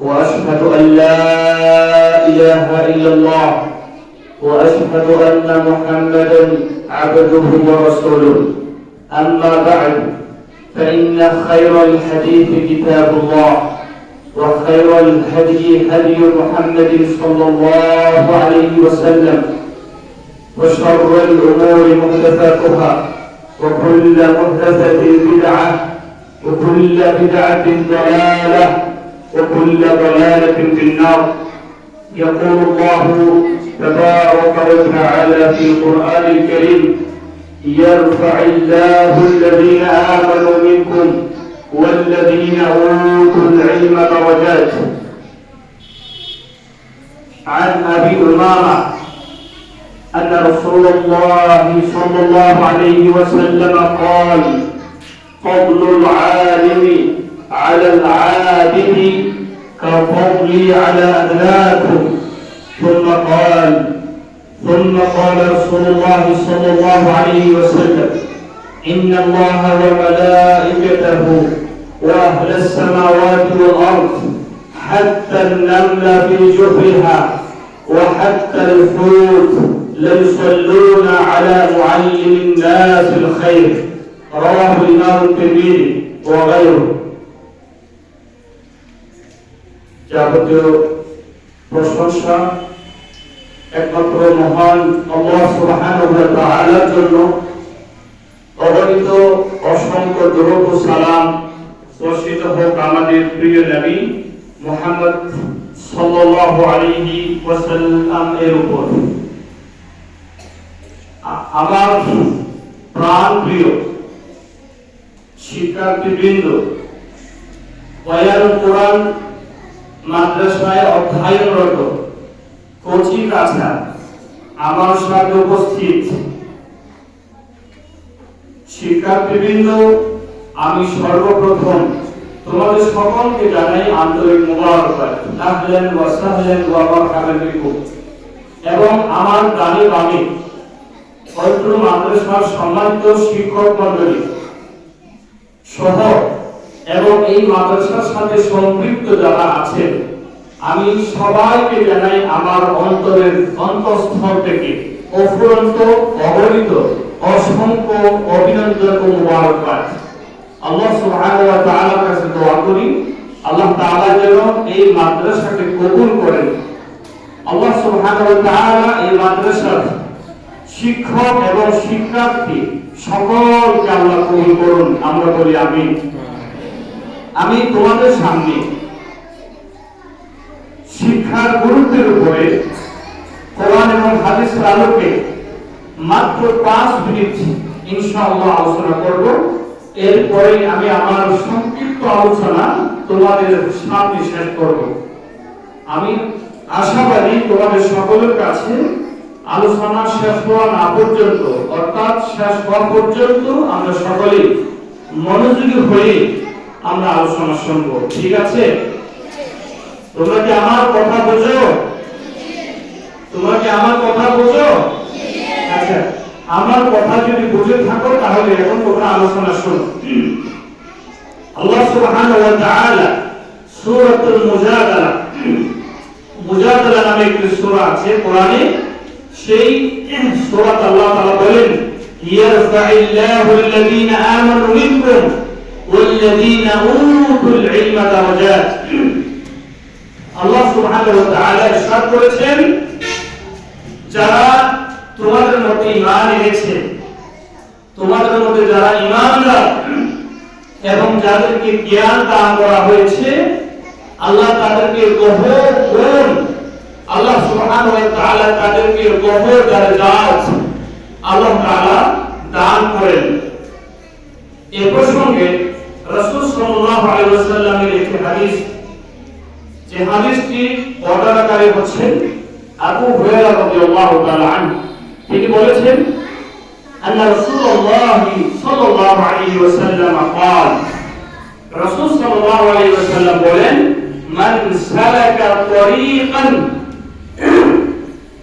وأشهد أن لا إله إلا الله وأشهد أن محمدا عبده ورسوله. أما بعد فإن خير الحديث كتاب الله وخير الهدي هدي محمد صلى الله عليه وسلم وشر الأمور محدثاتها وكل محدثة بدعة وكل بدعة ضلالة وكل ضلالة في النار. يقول الله تبارك وتعالى في القرآن الكريم يرفع الله الذين آمنوا منكم والذين أوتوا العلم درجات. عن أبي أمامة أن رسول الله صلى الله عليه وسلم قال فضل العالم على العابد كفضلي على أدناكم ثم قال ثم قال رسول الله صلى الله عليه وسلم إن الله وملائكته وأهل السماوات والأرض حتى النمل في جحرها وحتى الحوت ليصلون على معلم الناس الخير. رواه الإمام الترمذي وغيره. যাবতীয় প্রশংসা একমাত্র মহান আল্লাহ জন্য। অগণিত অসংখ্য দরুদ সালাম বর্ষিত হোক আমাদের প্রিয় নবী মুহাম্মদ এর উপর। আমার প্রাণ প্রিয় শিক্ষার্থীবৃন্দ বয়ান কোরআন মাদ্রাসায় অধ্যয়নরত কচি কাছা আমার সাথে উপস্থিত শিক্ষার্থীবৃন্দ, আমি সর্বপ্রথম তোমাদের সকলকে জানাই আন্তরিক মোবারকবাদ। এবং আমার ডানে বামে অত্র মাদ্রাসার সম্মানিত শিক্ষক মণ্ডলী সহ এবং এই মাদ্রাসার সাথে সম্পৃক্ত যারা আছেন, আমি সবাইকে জানাই আমার অন্তরের অন্তঃস্থল থেকে অফুরন্ত অগণিত অসংখ্য অভিনন্দন ও মুবারকবাদ। আল্লাহ সুবহানাহু ওয়া তাআলার কাছে দোয়া করি, আল্লাহ তাআলা যেন এই মাদ্রাসাকে কবুল করেন। আল্লাহ সুবহানাহু ওয়া তাআলা এই মাদ্রাসার শিক্ষক এবং শিক্ষার্থী সকলকে আল্লাহ কবুল করুন, আমরা বলি আমি আমি তোমাদের সামনে শিক্ষার গুরুত্বের উপরে কোরআন এবং হাদিসের আলোকে মাত্র পাঁচ মিনিট ইনশাআল্লাহ আলোচনা করব। এরপরে আমি আমার সংক্ষিপ্ত আলোচনা তোমাদের সামনে শেষ করব। আমি আশাবাদী তোমাদের সকলের কাছে আলোচনা শেষ হওয়া না পর্যন্ত, অর্থাৎ শেষ হওয়া পর্যন্ত আমরা সকলেই মনোযোগী হয়ে আমরা আলোচনা শুনব। ঠিক আছে? তোমরা কি আমার কথা বোঝো? তোমরা কি আমার কথা বোঝো? আচ্ছা আমার কথা যদি বুঝে থাকো, তাহলে এখন তোমরা আলোচনা শোনো। আল্লাহ সুবহানাহু ওয়া তাআলা সূরাতুল মুজাদালা মুজাদালা নামে একটি সূরা আছে, কোরআনে সেই সূরাত আল্লাহ তাআলা বলেন ইয়ারফাইল্লাহু আল্লাযীনা আমানু মিনকুম والذين اوتوا العلم درجات আল্লাহ সুবহানাহু ওয়া তাআলা ইরশাদ করেছেন যারা তোমাদের মধ্যে ঈমান এনেছে তোমাদের মধ্যে যারা ঈমানদার এবং যাদেরকে জ্ঞান দান করা হয়েছে আল্লাহ তাদেরকে বহু গুণ আল্লাহ সুবহানাহু ওয়া তাআলা তাদেরকে বহু দরজাত আল্লাহ তাআলা দান করেন এ প্রসঙ্গে রাসূল সাল্লাল্লাহু আলাইহি ওয়াসাল্লামের একটি হাদিস এই হাদিসটি বর্ণনাকারী হচ্ছেন আবু হুরায়রা রাদিয়াল্লাহু তাআলা আনহু তিনি বলেছেন أن رسول الله صلى الله عليه وسلم قال رسول صلى الله عليه وسلم বলেন من سلك طريقا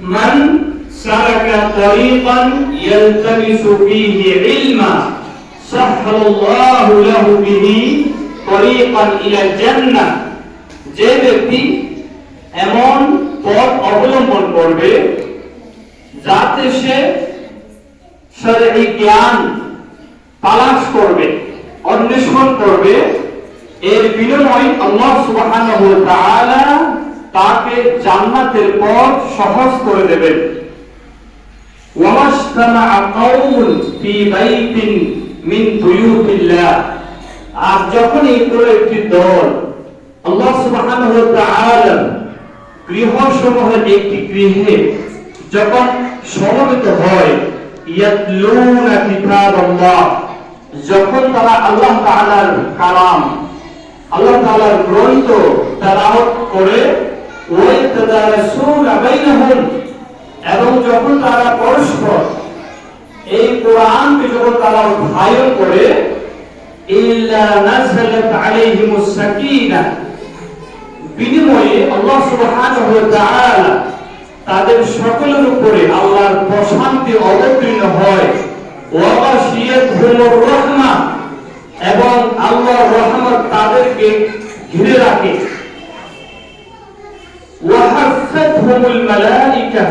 من سلك طريقا يلتمس فيه علما سهل الله له به طريقا إلى الجنة যে ব্যক্তি এমন পথ অবলম্বন করবে যাতে সে শরীরী জ্ঞান তালাশ করবে অন্বেষণ করবে এর বিনিময়ে আল্লাহ সুবহানাহু ওয়া তাআলা তাকে জান্নাতের পথ সহজ করে দেবেন ওয়ামাসতামা কওমুন ফি বাইতিন মিন বুয়ুতিল্লাহ। আর যখন এই পুরো একটি দল আল্লাহ সুবহানাহু ওয়া তাআলা গৃহসমূহের একটি গৃহে যখন সমবেত হয়, ইয়াতলুনা কিতাবাল্লাহ, যখন তারা আল্লাহ তাআলার কালাম, আল্লাহ তাআলার গ্রন্থ তেলাওয়াত করে ওই তাদারসুনা বাইনাহুম, এবং যখন তারা পরস্পর এই কোরআনকে তারা করে, ইল্লা আলাইহিমুস সাকিনাহ বিনিময়ে আল্লাহ সুবহানাহু ওয়া তাআলা তাদের সকলের উপরে আল্লাহর প্রশান্তি অবতীর্ণ হয়। ওয়া রাহমা। এবং আল্লাহর রহমত তাদেরকে ঘিরে রাখে। ওয়া হাফাতহুমুল মালাইকা